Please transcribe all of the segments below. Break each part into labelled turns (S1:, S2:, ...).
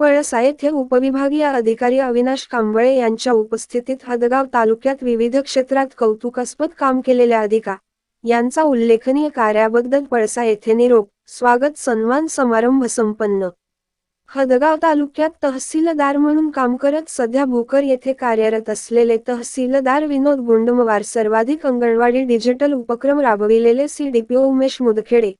S1: पळसा येथे उपविभागीय अधिकारी अविनाश कांबळे यांच्या उपस्थितीत हदगाव तालुक्यात विविध क्षेत्रात कौतुकास्पद काम केलेल्या अधिका यांचा उल्लेखनीय कार्याबद्दल पळसा येथे निरोप स्वागत सन्मान समारंभ संपन्न. हदगाव तालुक्यात तहसीलदार म्हणून काम करत सध्या भोकर येथे कार्यरत असलेले तहसीलदार विनोद गुंडमवार सर्वाधिक अंगणवाडी डिजिटल उपक्रम राबविलेले सीडीपीओ उमेश मुदखेडे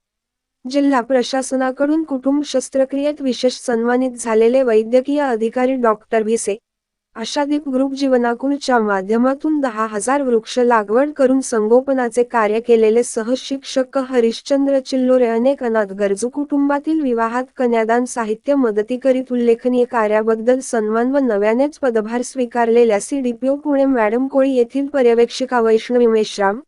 S1: जिल्हा प्रशासनाकडून कुटुंब शस्त्रक्रियेत विशेष सन्मानित झालेले वैद्यकीय अधिकारी डॉक्टर भिसे आशादीप ग्रुप जीवनाकुलच्या माध्यमातून दहा हजार वृक्ष लागवड करून संगोपनाचे कार्य केलेले सहशिक्षक हरिश्चंद्र चिल्लोरे अनेक अनाथ गरजू कुटुंबातील विवाहात कन्यादान साहित्य मदती करीत उल्लेखनीय कार्याबद्दल सन्मान व नव्यानेच पदभार स्वीकारलेल्या सीडीपीओ पुणे मॅडम कोळी येथील पर्यवेक्षिका वैष्णवी मेश्राम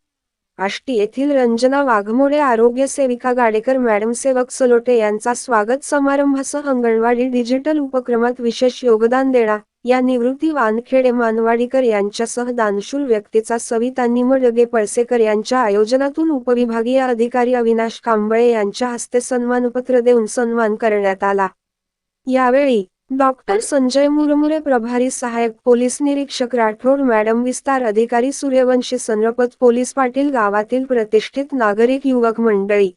S1: आष्टी येथील रंजना वाघमोडे आरोग्य सेविका गाडेकर मॅडम सेवक सलोटे यांचा स्वागत समारंभासह अंगणवाडी डिजिटल उपक्रमात विशेष योगदान देणार या निवृत्ती वानखेडे मानवाडीकर यांच्यासह दानशूल व्यक्तीचा सविता निमडगे पळसेकर यांच्या आयोजनातून उपविभागीय अधिकारी अविनाश कांबळे यांच्या हस्ते सन्मानपत्र देऊन सन्मान करण्यात आला. यावेळी डॉक्टर संजय मुरमुरे प्रभारी सहाय्यक पोलीस निरीक्षक राठोड मॅडम विस्तार अधिकारी सूर्यवंशी संरपत पोलीस पाटील गावातील प्रतिष्ठित नागरिक युवक मंडळी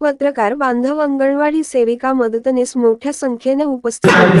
S1: पत्रकार बांधव अंगणवाडी सेविका मदतनीस मोठ्या संख्येने उपस्थित होते.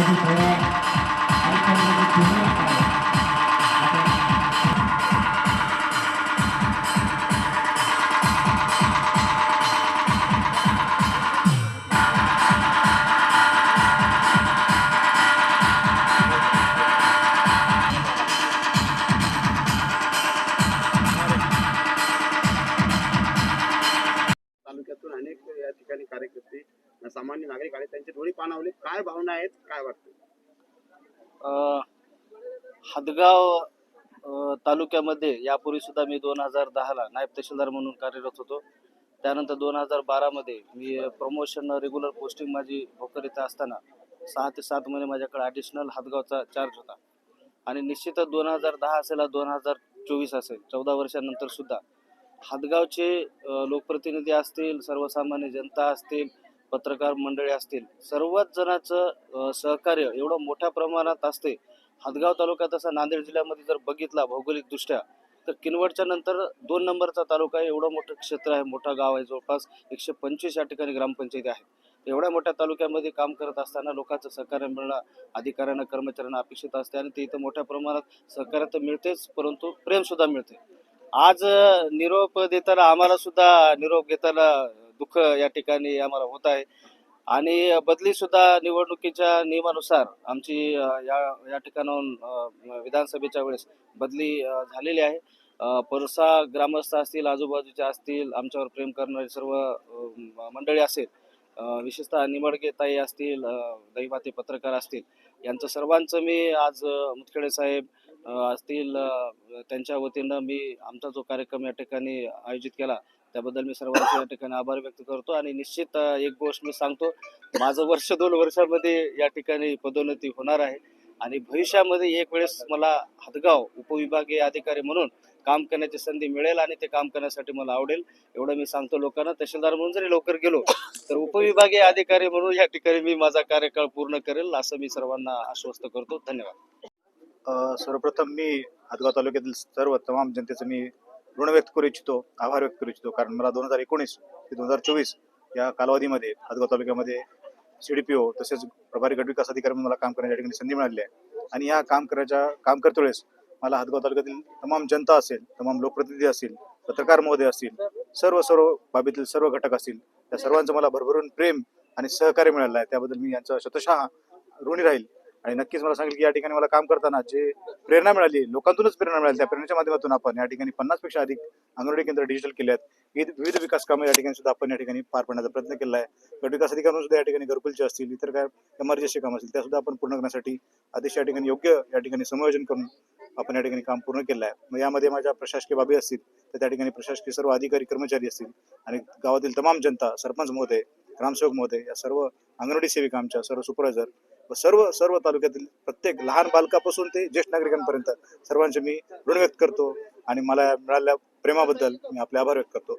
S2: Thank you for that. नागरिक आले त्यांचे डोळी पाणावली. काय भावना आहेत काय वाटतं
S3: हदगाव तालुक्यामध्ये यापूर्वी सुद्धा मी दोन हजार दहाला नायब तहसीलदार म्हणून कार्यरत होतो. त्यानंतर दोन हजार बारामध्ये मी प्रमोशन रेग्युलर पोस्टिंग माझी भोकर इथं असताना सहा ते सात महिने माझ्याकडे ॲडिशनल हदगावचा चार्ज होता. आणि निश्चितच दोन हजार दहा असेल दोन हजार चोवीस असेल चौदा वर्षानंतर सुद्धा हदगावचे लोकप्रतिनिधी असतील सर्वसामान्य जनता असतील पत्रकार मंडळी असतील सर्वच जणांचं सहकार्य एवढं मोठ्या प्रमाणात असते. हदगाव तालुका तसा नांदेड जिल्ह्यामध्ये जर बघितला भौगोलिकदृष्ट्या तर किनवटच्या नंतर दोन नंबरचा तालुका आहे. एवढं मोठं क्षेत्र आहे मोठा गाव आहे. जवळपास एकशे पंचवीस या ठिकाणी ग्रामपंचायती आहेत एवढ्या मोठ्या तालुक्यामध्ये काम करत असताना लोकांचं सहकार्य मिळणं अधिकाऱ्यांना कर्मचाऱ्यांना अपेक्षित असते आणि ते इथं मोठ्या प्रमाणात सहकार्य तर मिळतेच परंतु प्रेमसुद्धा मिळते. आज निरोप देताना आम्हाला सुद्धा निरोप घेताना दुःख या ठिकाणी आम्हाला होत आहे. आणि बदली सुद्धा निवडणुकीच्या नियमानुसार आमची या या ठिकाणाहून विधानसभेच्या वेळेस बदली झालेली आहे. परसा ग्रामस्थ असतील आजूबाजूचे असतील आमच्यावर प्रेम करणारे सर्व मंडळी असेल विशेषतः निमडगे ताई असतील अ, दैवाते पत्रकार असतील यांचं सर्वांचं मी आज मुतखेडे साहेब असतील त्यांच्या वतीनं मी आमचा जो कार्यक्रम या ठिकाणी आयोजित केला त्याबद्दल मी सर्वांचे या ठिकाणी आभार व्यक्त करतो आणि निश्चित एक गोष्ट मी सांगतो माझं वर्ष दोन वर्षामध्ये या ठिकाणी पदोन्नती होणार आहे आणि भविष्यामध्ये एक वेळेस मला हदगाव उपविभागीय अधिकारी म्हणून काम करण्याची संधी मिळेल आणि ते काम करण्यासाठी मला आवडेल एवढं मी सांगतो लोकांना. तहसीलदार म्हणून जरी लवकर गेलो तर उपविभागीय अधिकारी म्हणून या ठिकाणी मी माझा कार्यकाळ पूर्ण करेल असं मी सर्वांना आश्वस्त करतो. धन्यवाद.
S4: सर्वप्रथम मी हदगाव तालुक्यातील सर्व तमाम जनतेचं मी ऋण व्यक्त करू इच्छितो आभार व्यक्त करू इच्छितो. कारण मला दोन हजार एकोणीस ते दोन हजार चोवीस या कालावधीमध्ये हदगाव तालुक्यामध्ये सी डी पी ओ तसेच प्रभारी गट विकास अधिकारी म्हणून मला काम करण्याच्या ठिकाणी संधी मिळाली आहे. आणि या काम करायच्या काम करते वेळेस मला हदगाव तालुक्यातील तमाम जनता असेल तमाम लोकप्रतिनिधी असतील पत्रकार महोदय असतील सर्व सर्व बाबीतील सर्व घटक असतील त्या सर्वांचं मला भरभरून प्रेम आणि सहकार्य मिळालं आहे. त्याबद्दल मी यांचा शतशः ऋणी राहील. आणि नक्कीच मला सांगेल की या ठिकाणी मला काम करताना जे प्रेरणा मिळाली लोकांतूनच प्रेरणा मिळाली त्या प्रेरणेच्या माध्यमातून आपण या ठिकाणी पन्नासपेक्षा अधिक अंगणवाडी केंद्र डिजिटल केले आहेत. विविध विविध विकास कामे या ठिकाणी सुद्धा आपण या ठिकाणी पार पाडण्याचा प्रयत्न केला आहे. गट विकास अधिकाऱ्यांना सुद्धा या ठिकाणी घरकुलचे असतील इतर काय एमर्जन्सी काम असतील त्या सुद्धा आपण पूर्ण करण्यासाठी अतिशय या ठिकाणी योग्य या ठिकाणी समायोजन करून आपण या ठिकाणी काम पूर्ण केलं आहे. मग यामध्ये माझ्या प्रशासकीय बाबी असतील तर त्या ठिकाणी प्रशासकीय सर्व अधिकारी कर्मचारी असतील आणि गावातील तमाम जनता सरपंच महोदय ग्रामसेवक महोदय या सर्व अंगणवाडी सेविका आमच्या सर्व सुपरवायझर सर्व सर्व तालुक्यातील प्रत्येक लहान बालकापासून ते ज्येष्ठ नागरिकांपर्यंत सर्वांचे मी ऋण व्यक्त करतो आणि मला मिळालेल्या प्रेमाबद्दल मी आपले आभार व्यक्त करतो.